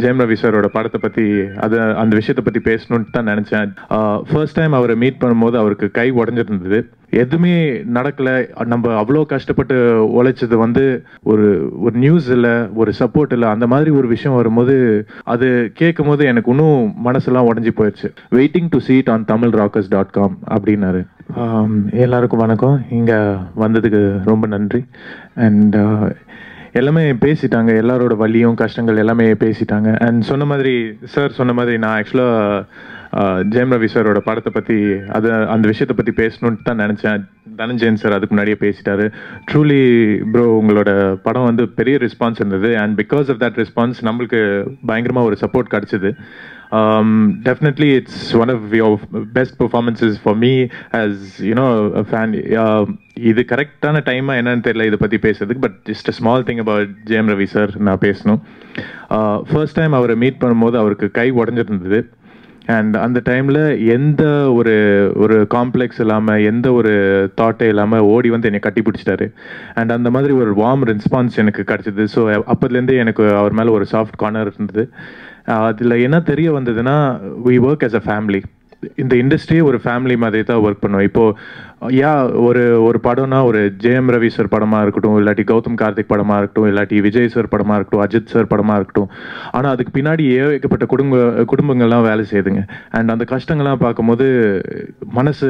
ஜெயம் ரவி சாரோட படத்தை பற்றி அதை அந்த விஷயத்தை பற்றி பேசணுன்ட்டு தான் நினச்சேன். ஃபர்ஸ்ட் டைம் அவரை மீட் பண்ணும்போது அவருக்கு கை உடஞ்சிருந்தது. எதுவுமே நடக்கல. நம்ம அவ்வளோ கஷ்டப்பட்டு உழைச்சது வந்து ஒரு ஒரு நியூஸ் இல்லை ஒரு சப்போர்ட் இல்லை அந்த மாதிரி ஒரு விஷயம் வரும்போது அது கேட்கும் போது எனக்கு இன்னும் மனசெல்லாம் உடஞ்சி போயிடுச்சு waiting to see it on Tamil Rockers dot com அப்படின்னாரு. எல்லாருக்கும் வணக்கம். இங்கே வந்ததுக்கு ரொம்ப நன்றி. அண்ட் எல்லாமே பேசிட்டாங்க. எல்லாரோட வலியும் கஷ்டங்கள் எல்லாமே பேசிட்டாங்க. அண்ட் சொன்ன மாதிரி சார் சொன்ன மாதிரி நான் ஆக்சுவலாக ஜெயம் ரவி சாரோட படத்தை பற்றி அதை அந்த விஷயத்தை பற்றி பேசணுன்ட்டு தான் நினச்சேன். தனஞ்சயன் சார் அதுக்கு முன்னாடியே பேசிட்டாரு. ட்ரூலி ப்ரோ உங்களோட படம் வந்து பெரிய ரெஸ்பான்ஸ் இருந்தது. And because of that response நம்மளுக்கு பயங்கரமாக ஒரு சப்போர்ட் கிடச்சிது. Um, definitely it's one of your best performances for me as you know a fan. Uh, இது கரெக்டான டைமா என்னன்னு தெரியல இதை பற்றி பேசுறதுக்கு but just small thing about Jayam Ravi sir நான் பேசணும். Uh, ஃபர்ஸ்ட் டைம் அவரை மீட் பண்ணும்போது அவருக்கு கை உடஞ்சிருந்தது. அண்ட் அந்த டைமில் எந்த ஒரு ஒரு காம்ப்ளெக்ஸ் இல்லாமல் எந்த ஒரு தாட்டே இல்லாமல் ஓடி வந்து என்னை கட்டி பிடிச்சிட்டாரு. அண்ட் அந்த மாதிரி ஒரு வார்ம் ரெஸ்பான்ஸ் எனக்கு கிடச்சிது. ஸோ அப்போதுலேருந்தே எனக்கு அவர் மேலே ஒரு சாஃப்ட் கார்னர் இருந்தது. அதில் என்ன தெரிய வந்ததுன்னா we work as a family இந்த இண்டஸ்ட்ரியே ஒரு ஃபேமிலி மாதிரி தான் ஒர்க் பண்ணும். இப்போ யா ஒரு ஒரு படம்னா ஒரு ஜெயம் ரவி சார் படமாக இருக்கட்டும் இல்லாட்டி கௌதம் கார்த்திக் படமாக இருக்கட்டும் இல்லாட்டி விஜய் சார் படமாக இருக்கட்டும் அஜித் சார் படமாக இருக்கட்டும். ஆனால் அதுக்கு பின்னாடி ஏகப்பட்ட குடும்ப குடும்பங்கள்லாம் வேலை செய்யுதுங்க. அண்ட் அந்த கஷ்டங்கள்லாம் பார்க்கும்போது மனசு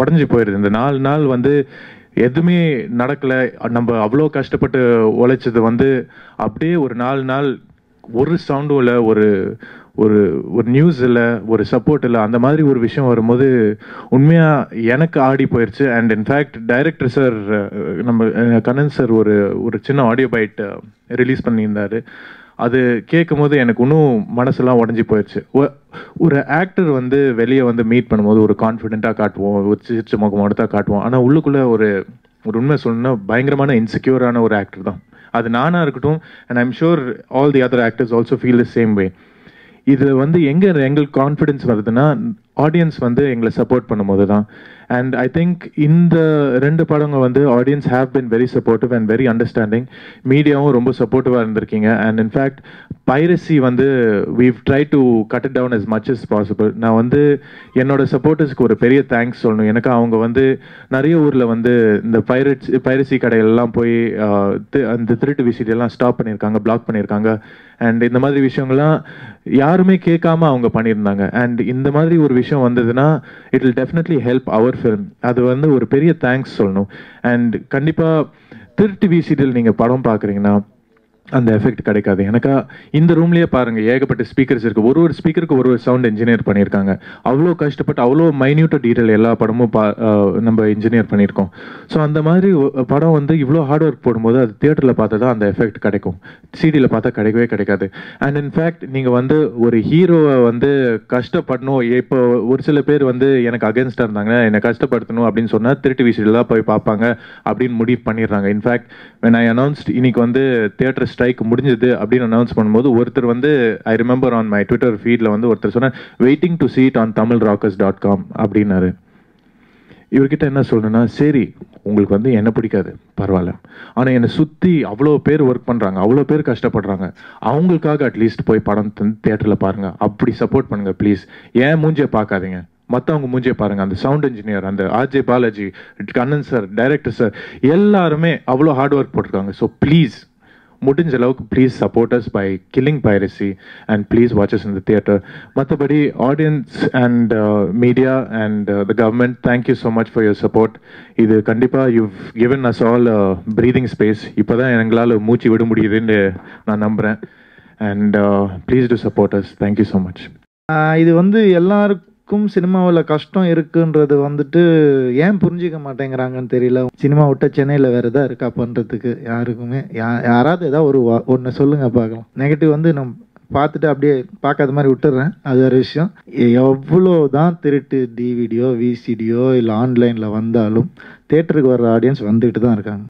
உடஞ்சி போயிடுது இந்த நாலு நாள் வந்து எதுவுமே நடக்கல. நம்ம அவ்வளோ கஷ்டப்பட்டு உழைச்சது வந்து அப்படியே ஒரு நாலு நாள் ஒரு சவுண்டும் இல்லை ஒரு ஒரு ஒரு நியூஸ் இல்லை ஒரு சப்போர்ட் இல்லை அந்த மாதிரி ஒரு விஷயம் வரும்போது உண்மையாக எனக்கு ஆடி போயிடுச்சு அண்ட் இன்ஃபேக்ட் டைரக்டர் சார் நம்ம கண்ணன் சார் ஒரு ஒரு சின்ன ஆடியோ பைட் ரிலீஸ் பண்ணியிருந்தாரு. அது கேட்கும் போது எனக்கு இன்னும் மனசெல்லாம் உடஞ்சி போயிடுச்சு ஒ- ஒரு ஆக்டர் வந்து வெளியே வந்து மீட் பண்ணும்போது ஒரு கான்ஃபிடென்ட்டாக காட்டுவோம் ஒரு சிரிச்ச முகமோட தான் காட்டுவோம். ஆனால் உள்ளுக்குள்ளே ஒரு ஒரு உண்மை சொல்லணும்னா பயங்கரமான இன்செக்யூரான ஒரு ஆக்டர் தான். அது நானாக இருக்கட்டும் and I'm sure all the other actors also feel the same way இது வந்து எங்க எங்களுக்கு கான்ஃபிடென்ஸ் வருதுன்னா ஆடியன்ஸ் வந்து எங்களை சப்போர்ட் பண்ணும்போது தான். அண்ட் ஐ திங்க் இந்த ரெண்டு படங்கள் வந்து audience have been very supportive and very understanding மீடியாவும் ரொம்ப சப்போர்ட்டிவாக இருந்திருக்கீங்க. அண்ட் இன்ஃபேக்ட் பைரசி வந்து we've try to cut it down as much as possible நான் வந்து என்னோட சப்போர்ட்டர்ஸ்க்கு ஒரு பெரிய தேங்க்ஸ் சொல்லணும். எனக்கு அவங்க வந்து நிறைய ஊரில் வந்து இந்த பைரட்ஸ் பைரசி கடைகள்லாம் போய் அந்த திருட்டு விசிட்டெல்லாம் ஸ்டாப் பண்ணியிருக்காங்க பிளாக் பண்ணியிருக்காங்க. அண்ட் இந்த மாதிரி விஷயங்கள்லாம் யாருமே கேட்காம அவங்க பண்ணியிருந்தாங்க. அண்ட் இந்த மாதிரி ஒரு விஷயம் வந்ததுன்னா it will definitely help our film அது வந்து ஒரு பெரிய தேங்க்ஸ் சொல்லணும். அண்ட் கண்டிப்பாக திருட்டு விசிடில் நீங்கள் படம் பார்க்குறீங்கன்னா அந்த எஃபெக்ட் கிடைக்காது. எனக்கா இந்த ரூம்லேயே பாருங்கள் ஏகப்பட்ட ஸ்பீக்கர்ஸ் இருக்குது ஒரு ஒரு ஸ்பீக்கருக்கு ஒரு ஒரு சவுண்ட் இன்ஜினியர் பண்ணியிருக்காங்க. அவ்வளோ கஷ்டப்பட்டு அவ்வளோ மைன்யூட்ட டீட்டெயில் எல்லா படமும் பா- நம்ம இன்ஜினியர் பண்ணியிருக்கோம். ஸோ அந்த மாதிரி படம் வந்து இவ்வளோ ஹார்ட் ஒர்க் போடும்போது அது தியேட்டரில் பார்த்தா தான் அந்த எஃபெக்ட் கிடைக்கும். சிடியில் பார்த்தா கிடைக்கவே கிடைக்காது. அண்ட் இன்ஃபேக்ட் நீங்கள் வந்து ஒரு ஹீரோவை வந்து கஷ்டப்படணும். இப்போ ஒரு சில பேர் வந்து எனக்கு அகேன்ஸ்டாக இருந்தாங்க என்னை கஷ்டப்படுத்தணும் அப்படின்னு சொன்னால் திருட்டு விசிடில் தான் போய் பார்ப்பாங்க அப்படின்னு முடிவு பண்ணிடுறாங்க. இன்ஃபேக்ட் வென் ஐ அனௌன்ஸ்ட் இன்னைக்கு வந்து தியேட்டர் ஸ்ட்ரைக் முடிஞ்சது அப்படின்னு அனௌன்ஸ் பண்ணும்போது ஒருத்தர் வந்து I remember on my Twitter ஃபீடில் வந்து ஒருத்தர் சொன்னார் waiting to see it on Tamil Rockers dot com அப்படின்னாரு. இவர்கிட்ட என்ன சொல்லணும்னா சரி உங்களுக்கு வந்து என்ன பிடிக்காது பரவாயில்ல. ஆனால் என்னை சுற்றி அவ்வளோ பேர் ஒர்க் பண்ணுறாங்க அவ்வளோ பேர் கஷ்டப்படுறாங்க. அவங்களுக்காக அட்லீஸ்ட் போய் படம் தேட்டரில் பாருங்கள் அப்படி சப்போர்ட் பண்ணுங்கள் ப்ளீஸ் ஏன் மூஞ்சியை பார்க்காதீங்க? மற்றவங்க மூஞ்சியை பாருங்கள் அந்த சவுண்ட் இன்ஜினியர் அந்த RJ Balaji Kannan sir director sir எல்லாருமே அவ்வளோ ஹார்ட் ஒர்க் போட்டிருக்காங்க. ஸோ ப்ளீஸ் முடிஞ்ச அளவுக்கு please support us by killing piracy and please watches in the theatre மற்றபடி audience and media and the government thank you so much for your support இது கண்டிப்பாக you given us all breathing space இப்போ தான் எங்களால் மூச்சு விட முடியுதுன்னு நான் நம்புகிறேன் and please to support us thank you so much இது வந்து எல்லாருக்கும் சினிமாவில் கஷ்டம் இருக்குன்றது வந்துட்டு ஏன் புரிஞ்சிக்க மாட்டேங்கிறாங்கன்னு தெரியல. சினிமா விட்ட சென்னையில் வேறு எதாவது இருக்கா பண்ணுறதுக்கு யாருக்குமே? யா யாராவது ஏதாவது ஒரு ஒன்று சொல்லுங்கள் பார்க்கலாம். நெகட்டிவ் வந்து நம்ம பார்த்துட்டு அப்படியே பார்க்காத மாதிரி விட்டுறேன். அது ஒரு விஷயம். எவ்வளோ தான் திருட்டு டிவிடியோ விசிடியோ இல்லை ஆன்லைனில் வந்தாலும் தேட்டருக்கு வர்ற ஆடியன்ஸ் வந்துக்கிட்டு தான் இருக்காங்க.